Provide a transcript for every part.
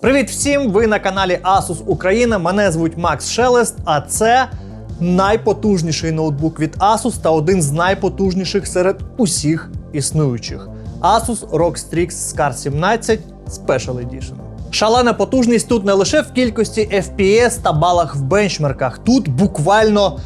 Привіт всім! Ви на каналі Asus Україна. Мене звуть Макс Шелест, а це найпотужніший ноутбук від Asus та один з найпотужніших серед усіх існуючих. Asus ROG Strix SCAR 17 Special Edition. Шалена потужність тут не лише в кількості FPS та балах в бенчмарках. Тут буквально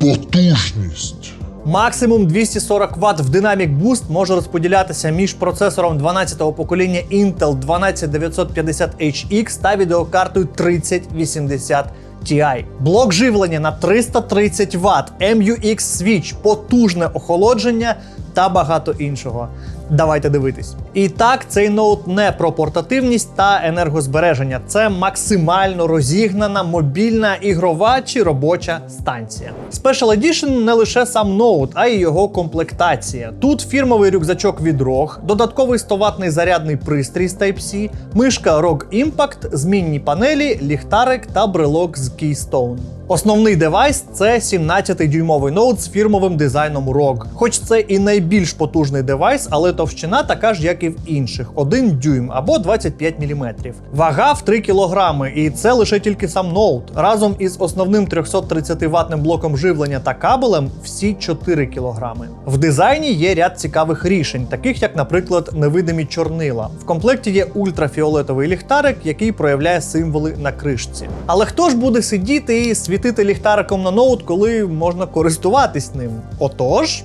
потужність. Максимум 240 Вт в Dynamic Boost може розподілятися між процесором 12-го покоління Intel 12950HX та відеокартою 3080 Ti. Блок живлення на 330 Вт, MUX Switch, потужне охолодження та багато іншого. Давайте дивитись. І так, цей ноут не про портативність та енергозбереження. Це максимально розігнана мобільна ігрова чи робоча станція. Special Edition не лише сам ноут, а й його комплектація. Тут фірмовий рюкзачок від ROG, додатковий 100-ваттний зарядний пристрій з Type-C, мишка ROG Impact, змінні панелі, ліхтарик та брелок з Keystone. Основний девайс це 17-дюймовий ноут з фірмовим дизайном ROG. Хоч це і найбільш потужний девайс, але товщина така ж, як і в інших: 1 дюйм або 25 мм. Вага в 3 кг, і це лише тільки сам ноут. Разом із основним 330 ватним блоком живлення та кабелем всі 4 кг. В дизайні є ряд цікавих рішень, таких як, наприклад, невидимі чорнила. В комплекті є ультрафіолетовий ліхтарик, який проявляє символи на кришці. Але хто ж буде сидіти і світити ліхтариком на ноут, коли можна користуватись ним? Отож.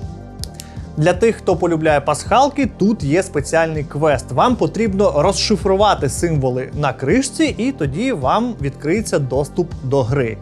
Для тих, хто полюбляє пасхалки, тут є спеціальний квест. Вам потрібно розшифрувати символи на кришці, і тоді вам відкриється доступ до гри.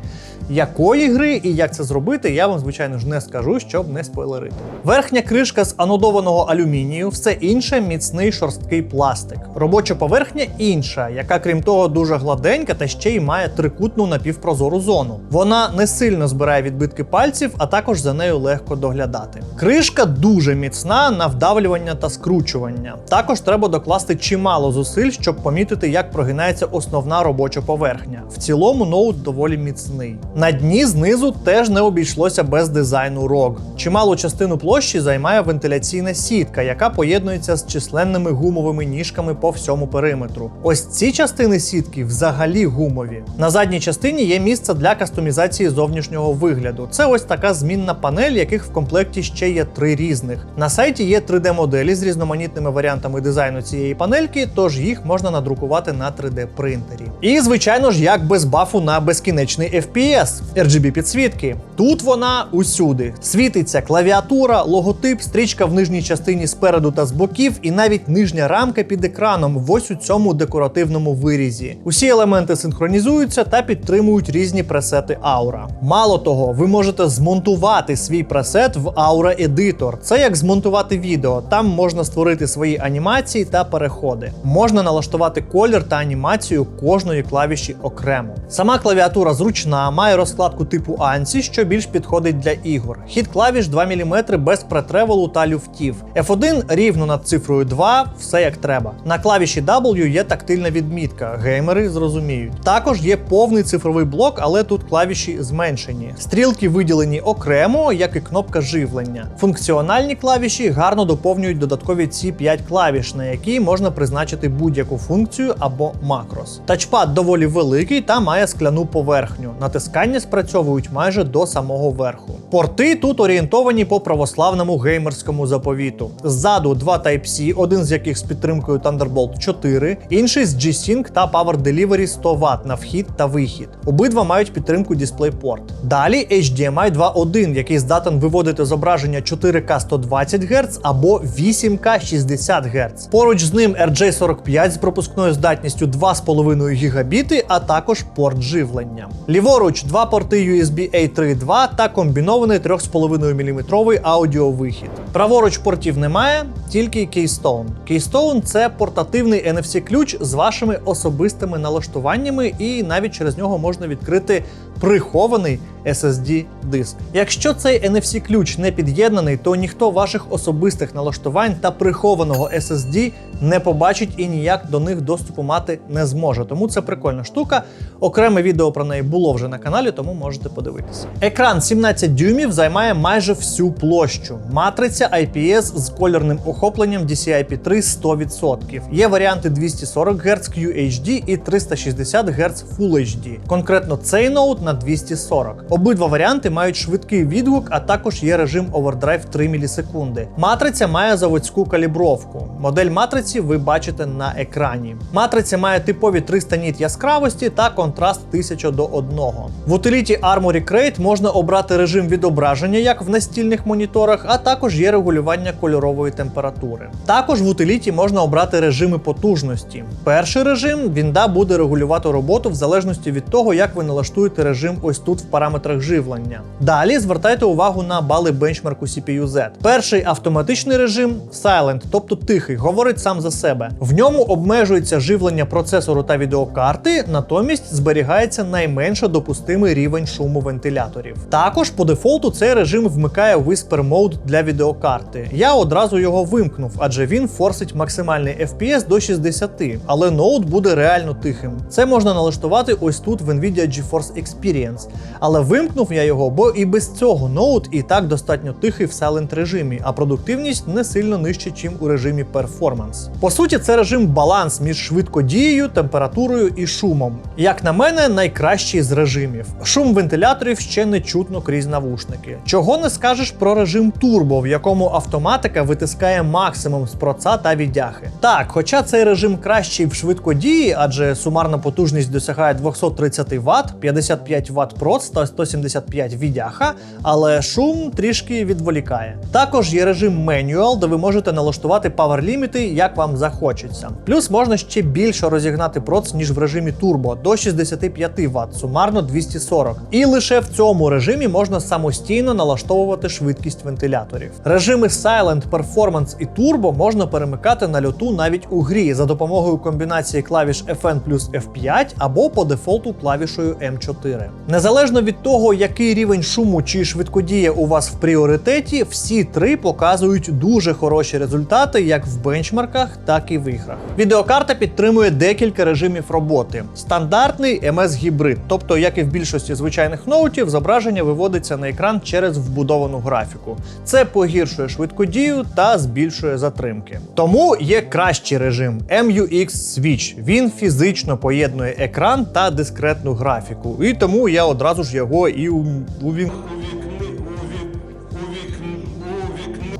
Якої гри і як це зробити, я вам, звичайно ж, не скажу, щоб не спойлерити. Верхня кришка з анодованого алюмінію, все інше міцний шорсткий пластик. Робоча поверхня інша, яка, крім того, дуже гладенька та ще й має трикутну напівпрозору зону. Вона не сильно збирає відбитки пальців, а також за нею легко доглядати. Кришка дуже міцна на вдавлювання та скручування. Також треба докласти чимало зусиль, щоб помітити, як прогинається основна робоча поверхня. В цілому ноут доволі міцний. На дні знизу теж не обійшлося без дизайну ROG. Чималу частину площі займає вентиляційна сітка, яка поєднується з численними гумовими ніжками по всьому периметру. Ось ці частини сітки взагалі гумові. На задній частині є місце для кастомізації зовнішнього вигляду. Це ось така змінна панель, яких в комплекті ще є три різних. На сайті є 3D-моделі з різноманітними варіантами дизайну цієї панельки, тож їх можна надрукувати на 3D принтері. І звичайно ж, як без бафу на безкінечний FPS. RGB підсвітки. Тут вона усюди. Світиться клавіатура, логотип, стрічка в нижній частині спереду та з боків, і навіть нижня рамка під екраном в ось у цьому декоративному вирізі. Усі елементи синхронізуються та підтримують різні пресети Aura. Мало того, ви можете змонтувати свій пресет в Aura Editor. Це як змонтувати відео. Там можна створити свої анімації та переходи. Можна налаштувати колір та анімацію кожної клавіші окремо. Сама клавіатура зручна, має розкладку типу ANSI, що більш підходить для ігор. Хід клавіш 2 мм без претревелу та люфтів. F1 рівно над цифрою 2, все як треба. На клавіші W є тактильна відмітка, геймери зрозуміють. Також є повний цифровий блок, але тут клавіші зменшені. Стрілки виділені окремо, як і кнопка живлення. Функціональні клавіші гарно доповнюють додаткові ці 5 клавіш, на які можна призначити будь-яку функцію або макрос. Тачпад доволі великий та має скляну поверхню. Натискання спрацьовують майже до самого верху. Порти тут орієнтовані по православному геймерському заповіту. Ззаду два Type-C, один з яких з підтримкою Thunderbolt 4, інший з G-Sync та Power Delivery 100 Вт на вхід та вихід. Обидва мають підтримку DisplayPort. Далі HDMI 2.1, який здатен виводити зображення 4К 120 Гц або 8К 60 Гц. Поруч з ним RJ45 з пропускною здатністю 2,5 ГБ, а також порт живлення. Ліворуч два порти USB A 3.2 та комбінований 3,5 мм аудіовихід. Праворуч портів немає, тільки Keystone. Keystone – це портативний NFC-ключ з вашими особистими налаштуваннями, і навіть через нього можна відкрити прихований SSD диск. Якщо цей NFC ключ не під'єднаний, то ніхто ваших особистих налаштувань та прихованого SSD не побачить і ніяк до них доступу мати не зможе. Тому це прикольна штука. Окреме відео про неї було вже на каналі, тому можете подивитися. Екран 17 дюймів займає майже всю площу. Матриця IPS з кольорним охопленням DCI-P3 100%. Є варіанти 240 Гц QHD і 360 Гц Full HD. Конкретно цей ноут на 240. Обидва варіанти мають швидкий відгук, а також є режим Overdrive 3 мілісекунди. Матриця має заводську калібровку. Модель матриці ви бачите на екрані. Матриця має типові 300 ніт яскравості та контраст 1000 до 1. В утиліті Armory Crate можна обрати режим відображення, як в настільних моніторах, а також є регулювання кольорової температури. Також в утиліті можна обрати режими потужності. Перший режим вінда буде регулювати роботу в залежності від того, як ви налаштуєте режим ось тут в параметрах живлення. Далі звертайте увагу на бали бенчмарку CPU-Z. Перший автоматичний режим Silent, тобто тихий, говорить сам за себе. В ньому обмежується живлення процесору та відеокарти, натомість зберігається найменше допустимий рівень шуму вентиляторів. Також по дефолту цей режим вмикає Whisper Mode для відеокарти. Я одразу його вимкнув, адже він форсить максимальний FPS до 60, але ноут буде реально тихим. Це можна налаштувати ось тут в Nvidia GeForce Experience. Але вимкнув я його, бо і без цього ноут і так достатньо тихий в silent режимі, а продуктивність не сильно нижче, чим у режимі Performance. По суті, це режим баланс між швидкодією, температурою і шумом. Як на мене, найкращий з режимів. Шум вентиляторів ще не чутно крізь навушники. Чого не скажеш про режим турбо, в якому автоматика витискає максимум з проца та віддяхи. Так, хоча цей режим кращий в швидкодії, адже сумарна потужність досягає 230 Вт, 55 Вт проц та 175 віддяха, але шум трішки відволікає. Також є режим Manual, де ви можете налаштувати паверліміти, як вам захочеться. Плюс можна ще більше розігнати проц, ніж в режимі турбо до 65 Вт, сумарно 240. І лише в цьому режимі можна самостійно налаштовувати швидкість вентиляторів. Режими Silent, Performance і Turbo можна перемикати на льоту навіть у грі за допомогою комбінації клавіш FN плюс F5 або по дефолту клавішою M4. Незалежно від того, який рівень шуму чи швидкодія у вас в пріоритеті, всі три показують дуже хороші результати як в бенчмарках, так і в іграх. Відеокарта підтримує декілька режимів роботи. Стандартний MS гібрид, тобто, як і в більшості звичайних ноутів, зображення виводиться на екран через вбудовану графіку. Це погіршує швидкодію та збільшує затримки. Тому є кращий режим MUX Switch. Він фізично поєднує екран та дискретну графіку. І тому я одразу ж його і у-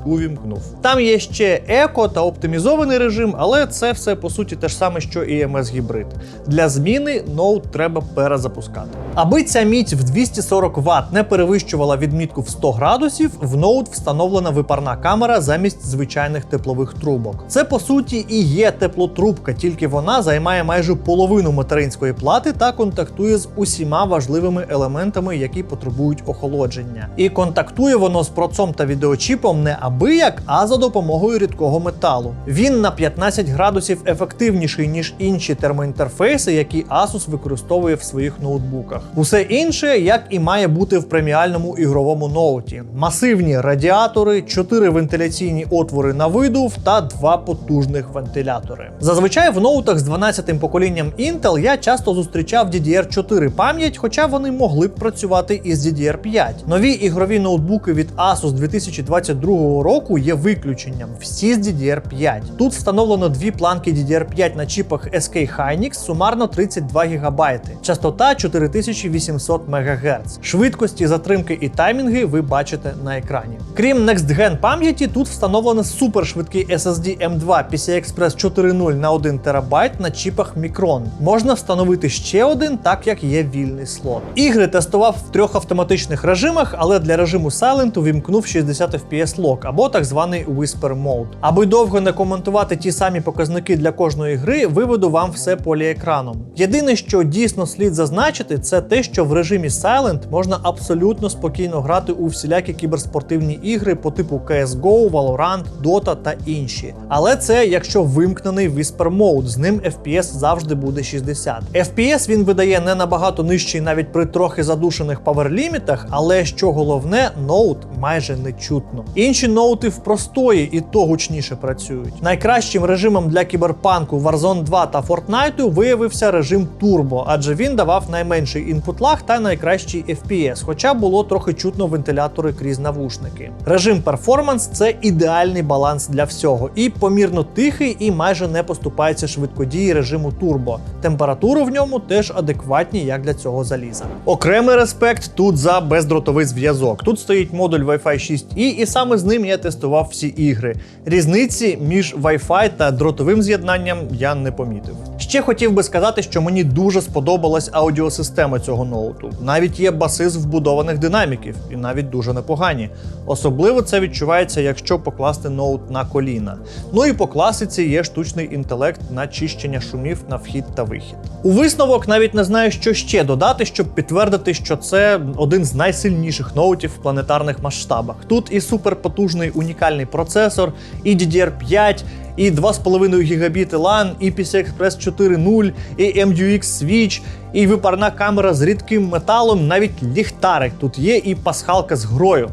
увімкнув. Там є ще еко та оптимізований режим, але це все по суті те ж саме, що і MS гібрид. Для зміни ноут треба перезапускати. Аби ця міць в 240 Вт не перевищувала відмітку в 100 градусів, в ноут встановлена випарна камера замість звичайних теплових трубок. Це по суті і є теплотрубка, тільки вона займає майже половину материнської плати та контактує з усіма важливими елементами, які потребують охолодження. І контактує воно з процом та відеочіпом не абияк, а за допомогою рідкого металу. Він на 15 градусів ефективніший ніж інші термоінтерфейси, які Asus використовує в своїх ноутбуках. Усе інше, як і має бути в преміальному ігровому ноуті: масивні радіатори, 4 вентиляційні отвори на видув та два потужних вентилятори. Зазвичай в ноутах з 12-м поколінням Intel я часто зустрічав DDR4 пам'ять, хоча вони могли б працювати із DDR5. Нові ігрові ноутбуки від Asus 2022 року є виключенням. Всі з DDR5. Тут встановлено дві планки DDR5 на чіпах SK Hynix, сумарно 32 ГБ. Частота 4800 МГц. Швидкості, затримки і таймінги ви бачите на екрані. Крім Next Gen пам'яті, тут встановлено супершвидкий SSD M2 PCI Express 4.0 на 1 ТБ на чіпах Micron. Можна встановити ще один, так як є вільний слот. Ігри тестував в трьох автоматичних режимах, але для режиму Silent увімкнув 60 FPS лок, або так званий Whisper Mode. Аби довго не коментувати ті самі показники для кожної гри, виведу вам все поліекраном. Єдине, що дійсно слід зазначити, це те, що в режимі Silent можна абсолютно спокійно грати у всілякі кіберспортивні ігри по типу CSGO, Valorant, Dota та інші. Але це якщо вимкнений Whisper Mode, з ним FPS завжди буде 60. FPS він видає не набагато нижчий навіть при трохи задушених паверлімітах, але що головне, ноут майже не чутно. Інші ноути в простої і то гучніше працюють. Найкращим режимом для кіберпанку Warzone 2 та Fortnite виявився режим Turbo, адже він давав найменший інпут лаг та найкращий FPS, хоча було трохи чутно вентилятори крізь навушники. Режим Performance – це ідеальний баланс для всього, і помірно тихий, і майже не поступається швидкодії режиму Turbo. Температури в ньому теж адекватні, як для цього заліза. Окремий респект тут за бездротовий зв'язок. Тут стоїть модуль Wi-Fi 6E, і саме з ним я тестував всі ігри. Різниці між Wi-Fi та дротовим з'єднанням я не помітив. Ще хотів би сказати, що мені дуже сподобалась аудіосистема цього ноуту. Навіть є баси з вбудованих динаміків, і навіть дуже непогані. Особливо це відчувається, якщо покласти ноут на коліна. Ну і по класиці є штучний інтелект на чищення шумів на вхід та вихід. У висновок навіть не знаю, що ще додати, щоб підтвердити, що це один з найсильніших ноутів в планетарних масштабах. Тут і суперпотужний унікальний процесор, і DDR5, і 2,5 гігабіти LAN, і PCI Express 4.0, і MUX Switch, і випарна камера з рідким металом, навіть ліхтарик тут є, і пасхалка з грою.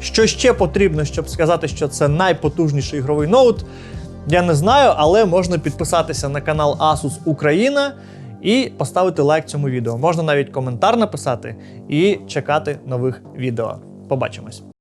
Що ще потрібно, щоб сказати, що це найпотужніший ігровий ноут, я не знаю, але можна підписатися на канал Asus Україна і поставити лайк цьому відео. Можна навіть коментар написати і чекати нових відео. Побачимось.